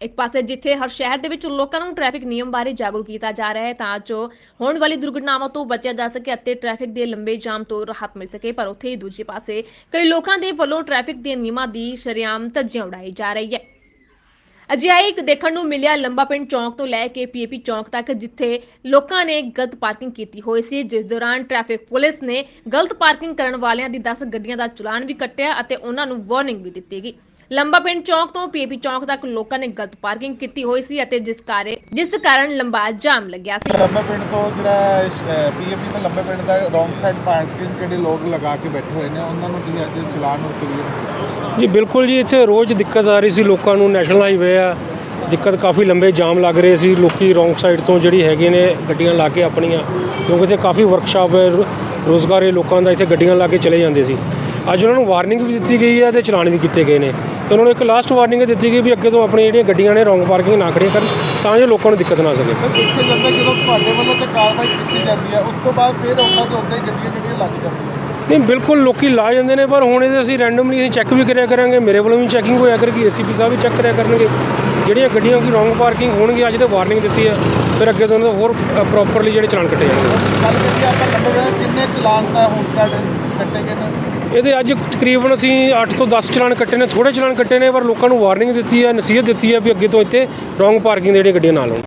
ਇੱਕ ਪਾਸੇ ਜਿੱਥੇ ਹਰ ਸ਼ਹਿਰ ਦੇ ਵਿੱਚ ਲੋਕਾਂ ਨੂੰ ਟ੍ਰੈਫਿਕ ਨਿਯਮ ਬਾਰੇ ਜਾਗਰੂਕ ਕੀਤਾ ਜਾ ਰਿਹਾ ਹੈ, ਤਾਂ ਜੋ ਹੋਣ ਵਾਲੀ ਦੁਰਘਟਨਾਵਾਂ ਤੋਂ ਬਚਿਆ ਜਾ ਸਕੇ ਅਤੇ ਟ੍ਰੈਫਿਕ ਦੇ ਲੰਬੇ ਜਾਮ ਤੋਂ ਰਾਹਤ ਮਿਲ ਸਕੇ। ਪਰ ਉੱਥੇ ਹੀ ਦੂਜੇ ਪਾਸੇ ਕਈ ਲੋਕਾਂ ਦੇ ਵੱਲੋਂ ਟ੍ਰੈਫਿਕ ਦੇ ਨਿਯਮਾਂ ਦੀ ਸ਼ਰੇਆਮ ਧੱਜੀਆਂ ਉਡਾਈ ਜਾ ਰਹੀ ਹੈ। ਅਜਿਹਾ ਹੀ ਇੱਕ ਦੇਖਣ ਨੂੰ ਮਿਲਿਆ ਲੰਬਾ ਪਿੰਡ ਚੌਂਕ ਤੋਂ ਲੈ ਕੇ ਪੀਏਪੀ ਚੌਂਕ ਤੱਕ, ਜਿੱਥੇ ਲੋਕਾਂ ਨੇ ਗਲਤ ਪਾਰਕਿੰਗ ਕੀਤੀ ਹੋਈ ਸੀ। ਜਿਸ ਦੌਰਾਨ ਟ੍ਰੈਫਿਕ ਪੁਲਿਸ ਨੇ ਗਲਤ ਪਾਰਕਿੰਗ ਕਰਨ ਵਾਲਿਆਂ ਦੀ 10 ਗੱਡੀਆਂ ਦਾ ਚਲਾਨ ਵੀ ਕੱਟਿਆ ਅਤੇ ਉਹਨਾਂ ਨੂੰ ਵਾਰਨਿੰਗ ਵੀ ਦਿੱਤੀ ਗਈ। ਲੰਬਾ ਪਿੰਡ ਚੌਂਕ ਤੋਂ ਪੀਏਪੀ ਚੌਂਕ ਤੱਕ ਲੋਕਾਂ ਨੇ ਗਲਤ ਪਾਰਕਿੰਗ ਕੀਤੀ ਹੋਈ ਸੀ ਅਤੇ ਜਿਸ ਕਾਰੇ ਜਿਸ ਕਾਰਨ ਲੰਬਾ ਜਾਮ ਲੱਗਿਆ ਸੀ। ਲੰਬੇ ਪਿੰਡ ਤੋਂ ਜਿਹੜਾ ਪੀਏਪੀ ਤੋਂ ਲੰਬੇ ਪਿੰਡ ਦਾ ਰੋਂਗ ਸਾਈਡ ਪਾਰਕਿੰਗ ਜਿਹੜੇ ਲੋਕ ਲਗਾ ਕੇ ਬੈਠੇ ਹੋਏ ਨੇ ਉਹਨਾਂ ਨੂੰ ਤੁਸੀਂ ਅੱਜ ਚਲਾਨ ਨੂੰ ਕਲੀਅਰ ਜੀ ਬਿਲਕੁਲ ਜੀ ਇੱਥੇ ਰੋਜ਼ ਦਿੱਕਤ ਆ ਰਹੀ ਸੀ ਲੋਕਾਂ ਨੂੰ ਨੈਸ਼ਨਲ ਹਾਈਵੇ ਆ। ਦਿੱਕਤ ਕਾਫੀ ਲੰਬੇ ਜਾਮ ਲੱਗ ਰਹੇ ਸੀ ਲੋਕੀ ਰੋਂਗ ਸਾਈਡ ਤੋਂ ਜਿਹੜੀ ਹੈਗੇ ਨੇ ਗੱਡੀਆਂ ਲਾ ਕੇ ਆਪਣੀਆਂ ਕਿਉਂਕਿ ਇੱਥੇ ਕਾਫੀ ਵਰਕਸ਼ਾਪ ਰੋਜ਼ਗਾਰ ਇਹ ਲੋਕਾਂ ਦਾ ਇੱਥੇ ਗੱਡੀਆਂ ਲਾ ਕੇ ਚਲੇ ਜਾਂਦੇ ਸੀ। ਅੱਜ ਉਹਨਾਂ ਨੂੰ ਵਾਰਨਿੰਗ ਵੀ ਦਿੱਤੀ ਗਈ ਹੈ ਤੇ ਚਲਾਨ ਵੀ ਕੀਤੇ ਗਏ ਨੇ। ਤੇ ਉਹਨਾਂ ਨੂੰ ਇੱਕ ਲਾਸਟ ਵਾਰਨਿੰਗ ਦਿੱਤੀ ਗਈ ਵੀ ਅੱਗੇ ਤੋਂ ਆਪਣੀਆਂ ਜਿਹੜੀਆਂ ਗੱਡੀਆਂ ਨੇ ਰੋਂਗ ਪਾਰਕਿੰਗ ਨਾ ਖੜੀਆਂ ਕਰਨ ਤਾਂ ਜੋ ਲੋਕਾਂ ਨੂੰ ਦਿੱਕਤ ਨਾ ਸਕੇ। ਸਰ ਦੇਖਿਆ ਜਾਂਦਾ ਜਦੋਂ ਤੁਹਾਡੇ ਵੱਲੋਂ ਤੇ ਕਾਰਵਾਈ ਕੀਤੀ ਜਾਂਦੀ ਹੈ ਉਸ ਤੋਂ ਬਾਅਦ ਫਿਰ ਉਹਨਾਂ ਦੇ ਉੱਤੇ ਗੱਡੀਆਂ ਜਿਹੜੀਆਂ ਲੱਗ ਜਾਂਦੀਆਂ ਨਹੀਂ ਬਿਲਕੁਲ ਲੋਕੀ ਲਾ ਜਾਂਦੇ ਨੇ ਪਰ ਹੁਣ ਇਹਦੇ ਅਸੀਂ ਰੈਂਡਮਲੀ ਅਸੀਂ ਚੈੱਕ ਵੀ ਕਰਿਆ ਕਰਾਂਗੇ। ਮੇਰੇ ਵੱਲੋਂ ਵੀ ਚੈਕਿੰਗ ਹੋਇਆ ਕਰੇਗੀ ਏਸੀਪੀ ਸਾਹਿਬ ਵੀ ਚੈੱਕ ਕਰਿਆ ਕਰਨਗੇ। ਜਿਹੜੀਆਂ ਗੱਡੀਆਂ ਕੋਈ ਰੋਂਗ ਪਾਰਕਿੰਗ ਹੋਣਗੀ ਅੱਜ ਤੇ ਵਾਰਨਿੰਗ ਦਿੱਤੀ ਹੈ। ਫਿਰ ਅੱਗੇ ਤੋਂ ਉਹਨਾਂ ਦਾ ਹੋਰ ਪ੍ਰੋਪਰਲੀ ਜਿਹੜੇ ਚਲਾਨ ਕੱਟੇ ਜਾਣਗੇ। ਆਪਾਂ ਕਿੰਨੇ ਚਲਾਨ ਹੁਣ ਕੱਟੇ ਗਏ ਨੇ? ਇਹਦੇ ਅੱਜ ਤਕਰੀਬਨ ਅਸੀਂ 8 ਤੋਂ 10 ਚਲਾਨ ਕੱਟੇ ਨੇ ਥੋੜੇ ਚਲਾਨ ਕੱਟੇ ਨੇ ਪਰ ਲੋਕਾਂ ਨੂੰ ਵਾਰਨਿੰਗ ਦਿੱਤੀ ਹੈ ਨਸੀਹਤ ਦਿੱਤੀ ਹੈ ਵੀ ਅੱਗੇ ਤੋਂ ਇੱਥੇ ਰੋਂਗ ਪਾਰਕਿੰਗ ਦੇ ਜਿਹੜੀਆਂ ਗੱਡੀਆਂ ਨਾ ਲਾਉਣ